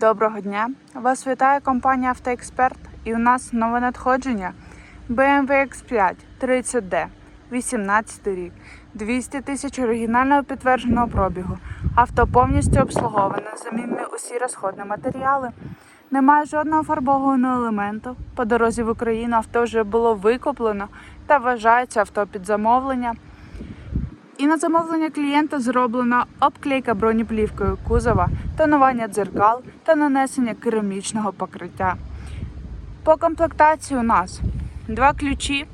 Доброго дня! Вас вітає компанія Автоексперт і у нас нове надходження BMW X5 30D 18 рік, 200 тисяч оригінального підтвердженого пробігу. Авто повністю обслуговане, замінені усі розходні матеріали. Немає жодного фарбованого елементу. По дорозі в Україну авто вже було викуплено та вважається авто під замовлення. І на замовлення клієнта зроблено обклейка бронеплівкою кузова, тонування дзеркал та нанесення керамічного покриття. По комплектації у нас два ключі,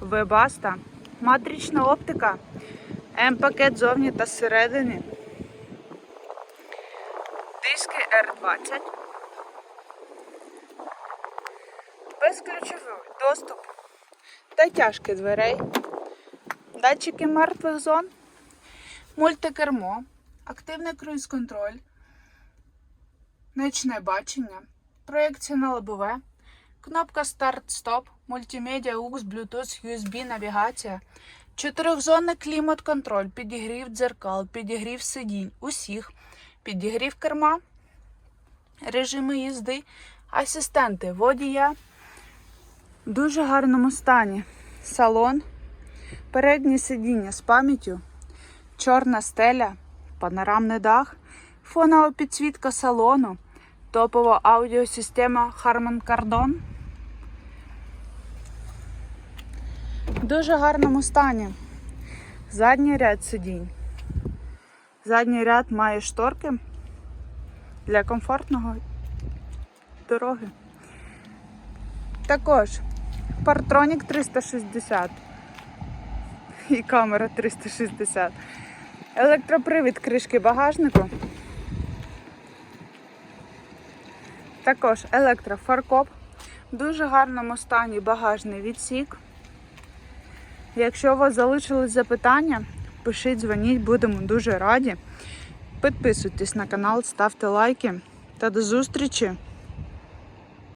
вебаста, матрична оптика, М-пакет зовні та зсередини, диски R20, безключовий доступ та тяжки дверей датчики мертвих зон, мультикермо, активний круїз-контроль, ночне бачення, проєкція на лобове, кнопка старт-стоп, мультимедіа, UX, Bluetooth, USB, навігація, чотирьохзонний клімат-контроль, підігрів дзеркал, підігрів сидінь, усіх, підігрів керма, режими їзди, асистенти водія. В дуже гарному стані салон. Переднє сидіння з пам'яттю, чорна стеля, панорамний дах, фонова підсвітка салону, топова аудіосистема Harman Kardon. В дуже гарному стані. Задній ряд сидінь. Задній ряд має шторки для комфортного дороги. Також Партронік 360 і камера 360. Електропривід кришки багажнику. Також електрофаркоп. В дуже гарному стані багажний відсік. Якщо у вас залишились запитання, пишіть, дзвоніть, будемо дуже раді. Підписуйтесь на канал, ставте лайки та до зустрічі!